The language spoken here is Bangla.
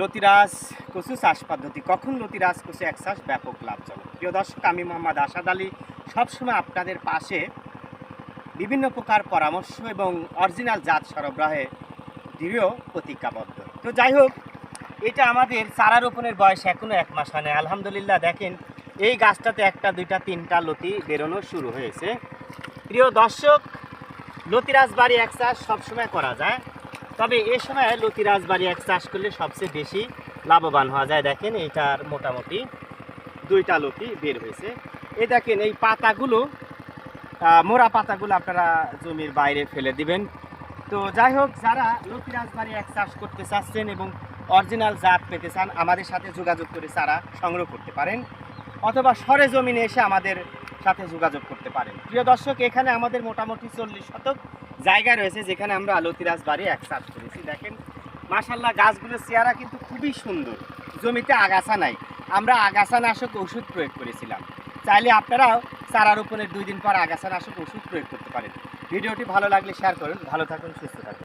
লতিরাজ কচু চাষ পদ্ধতি। কখন লতিরাজ কচু এক চাষ ব্যাপক লাভজনক? প্রিয় দর্শক, আমি মোহাম্মদ আসাদ আলী। সবসময় আপনাদের পাশে বিভিন্ন প্রকার পরামর্শ এবং অরিজিনাল জাত সরবরাহে দৃঢ় প্রতিজ্ঞাবদ্ধ। তো যাই হোক, এটা আমাদের চারা রোপণের বয়স এখনও এক মাস হয় নাই। আলহামদুলিল্লাহ, দেখেন, এই গাছটাতে একটা, দুইটা, তিনটা লতি বেরোনো শুরু হয়েছে। প্রিয় দর্শক, লতিরাজ বাড়ি এক চাষ সবসময় করা যায়। তবে এ সময় লতিরাজ বাড়ি এক চাষ করলে সবচেয়ে বেশি লাভবান হওয়া যায়। দেখেন, এইটার মোটামুটি দুইটা লতি বের হয়েছে। এই দেখেন, এই পাতাগুলো মোড়া পাতাগুলো আপনারা জমির বাইরে ফেলে দিবেন। তো যাই হোক, যারা লতিরাজ বাড়ি এক চাষ করতে চাচ্ছেন এবং অরিজিনাল জাত পেতে চান, আমাদের সাথে যোগাযোগ করে চারা সংগ্রহ করতে পারেন। অথবা সরে জমিনে এসে আমাদের সাথে যোগাযোগ করতে পারেন। প্রিয় দর্শক, এখানে আমাদের মোটামুটি চল্লিশ শতক জায়গা রয়েছে যেখানে আমরা লতিরাজ বাড়ি এক চাষ করেছি। দেখেন মাশাল্লাহ গাছগুলোর চেহারা কিন্তু খুবই সুন্দর। জমিতে আগাছা নাই। আমরা আগাছা নাশক ওষুধ প্রয়োগ করেছিলাম। চাইলে আপনারাও চারা রোপণের দুই দিন পর আগাছা নাশক ওষুধ প্রয়োগ করতে পারেন। ভিডিওটি ভালো লাগলে শেয়ার করুন। ভালো থাকুন, সুস্থ থাকুন।